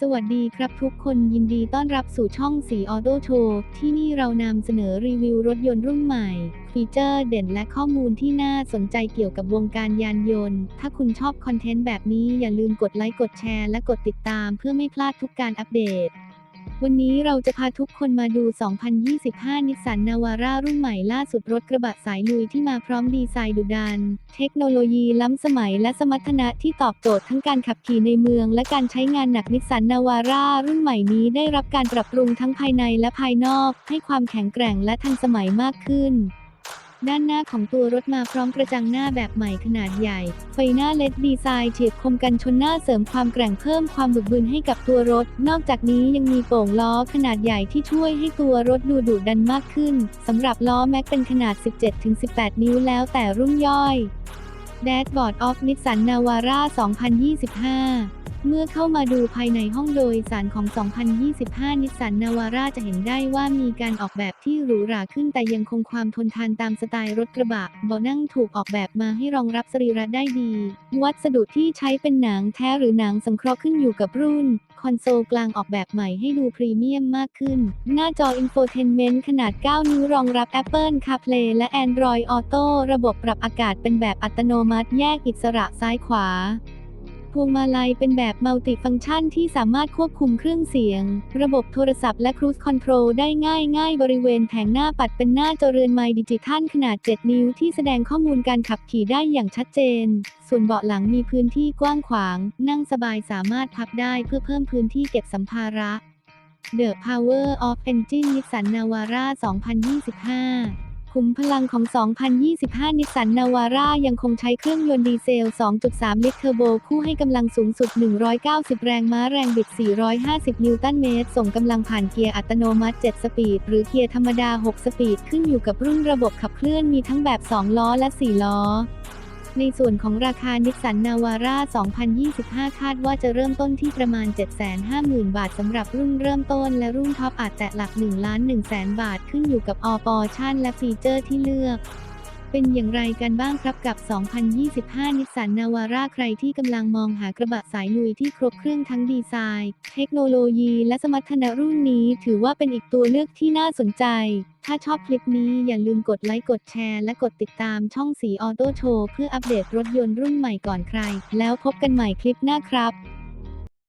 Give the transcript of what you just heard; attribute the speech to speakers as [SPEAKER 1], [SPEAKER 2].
[SPEAKER 1] สวัสดีครับทุกคนยินดีต้อนรับสู่ช่องสีออโต้โชว์ที่นี่เรานำเสนอรีวิวรถยนต์รุ่นใหม่ ฟีเจอร์เด่นและข้อมูลที่น่าสนใจเกี่ยวกับวงการยานยนต์ ถ้าคุณชอบคอนเทนต์แบบนี้อย่าลืมกดไลค์กดแชร์และกดติดตามเพื่อไม่พลาดทุกการอัปเดต วันนี้เราจะพาทุกคนมาดู 2025 นิสสันนาวาร่ารุ่นใหม่ล่าสุดรถกระบะสายลุยที่มาพร้อมดีไซน์ดุดัน เทคโนโลยีล้ำสมัยและสมรรถนะที่ตอบโจทย์ทั้งการขับขี่ในเมือง และการใช้งานหนักนิสสันนาวาร่ารุ่นใหม่นี้ได้รับการปรับปรุงทั้งภายในและภายนอก ให้ความแข็งแกร่งและทันสมัยมากขึ้น ด้านหน้าของตัวรถมาพร้อมกระจังหน้าแบบใหม่ขนาดใหญ่ ไฟหน้าเลดดีไซน์เฉียบคมกันชนหน้าเสริมความแกร่งเพิ่มความบึกบึนให้กับตัวรถ นอกจากนี้ยังมีโป่งล้อขนาดใหญ่ที่ช่วยให้ตัวรถดูดุดันมากขึ้นสำหรับล้อแม็กเป็นขนาด 17-18 นิ้วแล้วแต่รุ่นย่อย Dashboard of Nissan Navara 2025 เมื่อเข้ามาดูภายในห้องโดยสารของ 2025 นิสสันนาวาร่าจะเห็นได้ว่ามีการออกแบบที่หรูหราขึ้นแต่ยังคงความทนทานตามสไตล์รถกระบะเบาะนั่งถูกออกแบบมาให้รองรับสรีระได้ดี วัสดุที่ใช้เป็นหนังแท้หรือหนังสังเคราะห์ขึ้นอยู่กับรุ่น คอนโซลกลางออกแบบใหม่ให้ดูพรีเมียมมากขึ้น หน้าจอ Infotainment ขนาด 9 นิ้วรองรับ Apple CarPlay และ Android Auto ระบบปรับอากาศเป็นแบบอัตโนมัติแยกอิสระซ้ายขวา พวงมาลัยเป็นแบบมัลติฟังก์ชันที่สามารถควบคุมเครื่องเสียง ระบบโทรศัพท์และครู i คอนโทรลได้ง่ายง่ายบริเวณแผงหน้าปัดเป็นหน้าจอเรือนไมดิจิทัลขนาด 7 นิ้วที่แสดงข้อมูลการขับขี่ได้อย่างชัดเจน ส่วนเบาะหลังมีพื้นที่กว้างขวาง นั่งสบายสามารถพับได้เพื่อเพิ่มพื้นที่เก็บสัมภาระ The Power of Engine Nissan Navara 2025 ขุมพลังของ 2025 นิสสันนาวาร่ายังคงใช้เครื่องยนต์ดีเซล 2.3 ลิตรเทอร์โบคู่ให้กำลังสูงสุด 190 แรงม้าแรงบิด 450 นิวตันเมตร ส่งกำลังผ่านเกียร์อัตโนมัติ 7 สปีด หรือเกียร์ธรรมดา 6 สปีด ขึ้นอยู่กับรุ่นระบบขับเคลื่อนมีทั้งแบบ 2 ล้อและ 4 ล้อ ในส่วนของราคานิสสันนาวาร่า 2025 คาดว่าจะเริ่มต้นที่ประมาณ 750,000 บาทสำหรับรุ่นเริ่มต้นและรุ่นท็อปอาจแตะหลัก1ล้าน1แสนบาทขึ้นอยู่กับออปอชั่นและฟีเจอร์ที่เลือก เป็นอย่างไรกันบ้างครับกับ 2025 นิสสันนาวาร่าใครที่กำลังมองหากระบะสายลุยที่ครบเครื่องทั้งดีไซน์ เทคโนโลยีและสมรรถนะรุ่นนี้ถือว่าเป็นอีกตัวเลือกที่น่าสนใจ ถ้าชอบคลิปนี้อย่าลืมกดไลค์กดแชร์และกดติดตามช่องสีออโต้โชว์เพื่ออัปเดตรถยนต์รุ่นใหม่ก่อนใคร แล้วพบกันใหม่คลิปหน้าครับ